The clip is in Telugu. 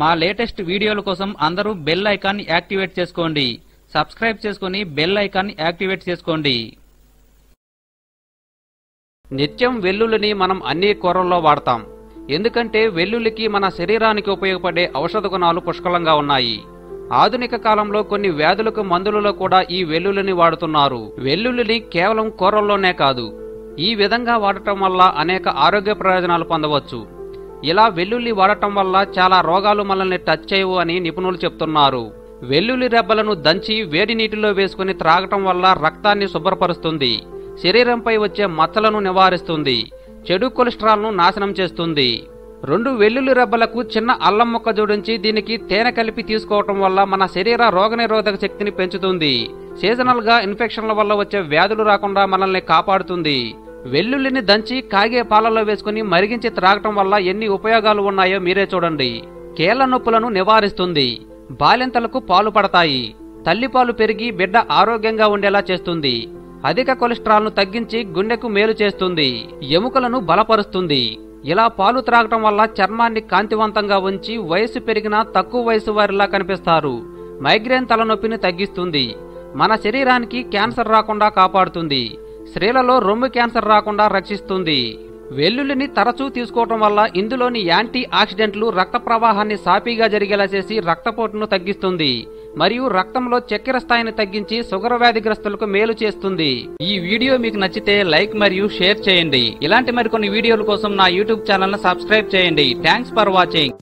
మా లేటెస్ట్ వీడియోల కోసం అందరూ బెల్ ఐకాన్ యాక్టివేట్ చేసుకోండి. సబ్స్క్రైబ్ చేసుకుని బెల్ ఐకాన్ యాక్టివేట్ చేసుకోండి. నిత్యం వెల్లుల్లిని మనం అన్ని కూరల్లో వాడతాం. ఎందుకంటే వెల్లుల్లికి మన శరీరానికి ఉపయోగపడే ఔషధ గుణాలు పుష్కలంగా ఉన్నాయి. ఆధునిక కాలంలో కొన్ని వ్యాధులకు మందులలో కూడా ఈ వెల్లుల్లిని వాడుతున్నారు. వెల్లుల్లిని కేవలం కూరల్లోనే కాదు ఈ విధంగా వాడటం వల్ల అనేక ఆరోగ్య ప్రయోజనాలు పొందవచ్చు. ఇలా వెల్లుల్లి వాడటం వల్ల చాలా రోగాలు మనల్ని టచ్ చేయవు అని నిపుణులు చెప్తున్నారు. వెల్లుల్లి రెబ్బలను దంచి వేడి నీటిలో వేసుకుని త్రాగటం వల్ల రక్తాన్ని శుభ్రపరుస్తుంది. శరీరంపై వచ్చే మచ్చలను నివారిస్తుంది. చెడు కొలెస్ట్రాల్ను నాశనం చేస్తుంది. రెండు వెల్లుల్లి రెబ్బలకు చిన్న అల్లం ముక్క జోడించి దీనికి తేనె కలిపి తీసుకోవటం వల్ల మన శరీర రోగనిరోధక శక్తిని పెంచుతుంది. సీజనల్గా ఇన్ఫెక్షన్ల వల్ల వచ్చే వ్యాధులు రాకుండా మనల్ని కాపాడుతుంది. వెల్లుల్లిని దంచి కాగే పాలలో వేసుకుని మరిగించి త్రాగటం వల్ల ఎన్ని ఉపయోగాలు ఉన్నాయో మీరే చూడండి. కీళ్ళ నొప్పులను నివారిస్తుంది. బాలింతలకు పాలు పడతాయి. తల్లిపాలు పెరిగి బిడ్డ ఆరోగ్యంగా ఉండేలా చేస్తుంది. అధిక కొలెస్ట్రాల్ను తగ్గించి గుండెకు మేలు చేస్తుంది. ఎముకలను బలపరుస్తుంది. ఇలా పాలు త్రాగటం వల్ల చర్మాన్ని కాంతివంతంగా ఉంచి వయసు పెరిగినా తక్కువ వయసు వారిలా కనిపిస్తారు. మైగ్రేన్ తలనొప్పిని తగ్గిస్తుంది. మన శరీరానికి క్యాన్సర్ రాకుండా కాపాడుతుంది. స్త్రీలలో రొమ్ము క్యాన్సర్ రాకుండా రక్షిస్తుంది. వెల్లుల్లిని తరచూ తీసుకోవటం వల్ల ఇందులోని యాంటీ ఆక్సిడెంట్లు రక్త ప్రవాహాన్ని సాఫీగా జరిగేలా చేసి రక్తపోటును తగ్గిస్తుంది మరియు రక్తంలో చక్కెర స్థాయిని తగ్గించి షుగర్ వ్యాధిగ్రస్తులకు మేలు చేస్తుంది. ఈ వీడియో మీకు నచ్చితే లైక్ మరియు షేర్ చేయండి. ఇలాంటి మరికొన్ని వీడియోల కోసం నా యూట్యూబ్ ఛానల్ సబ్స్క్రైబ్ చేయండి. Thanks for watching.